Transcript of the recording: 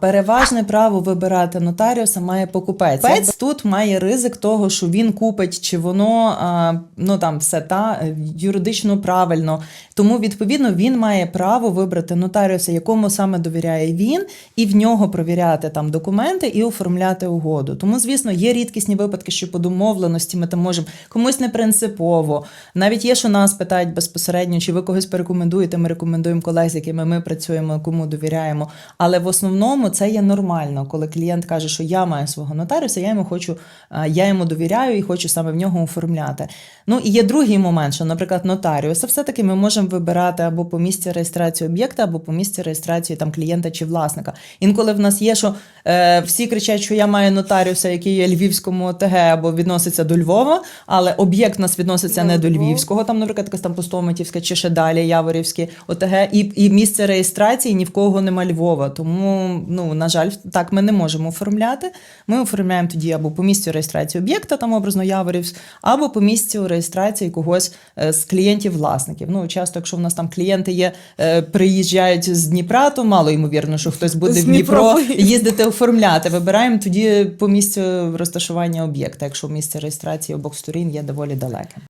Переважне право вибирати нотаріуса має покупець. Покупець тут має ризик того, що він купить, чи воно ну там все та юридично правильно. Тому відповідно він має право вибрати нотаріуса, якому саме довіряє він, і в нього провіряти там документи і оформляти угоду. Тому, звісно, є рідкісні випадки, що по домовленості ми там можемо комусь не принципово. Навіть є, що нас питають безпосередньо, чи ви когось порекомендуєте. Ми рекомендуємо колег, з якими ми працюємо, кому довіряємо. Але в основному це є нормально, коли клієнт каже, що я маю свого нотаріуса, я йому хочу, я йому довіряю і хочу саме в нього оформляти. Ну і є другий момент, що, наприклад, нотаріуса все-таки ми можемо вибирати або по місці реєстрації об'єкта, або по місці реєстрації там клієнта чи власника. Інколи в нас є, що е, всі кричать, що я маю нотаріуса, який є Львівському ОТГ або відноситься до Львова, але об'єкт у нас відноситься не до Львівського, там, наприклад, якась там Пустомитівська чи ще далі Яворівське ОТГ, і, і місце реєстрації ні в кого нема Львова. Тому, ну, на жаль, так ми не можемо оформляти. Ми оформляємо тоді або по місцю реєстрації об'єкта, там образно Яворівськ, або по місцю реєстрації когось е, з клієнтів-власників. Ну, часто, якщо в нас там клієнти є, е, приїжджають з Дніпра, то мало ймовірно, що хтось буде З в Дніпро Дніпро їздити оформляти. Вибираємо тоді по місцю розташування об'єкта, якщо місце реєстрації обох сторін є доволі далеке.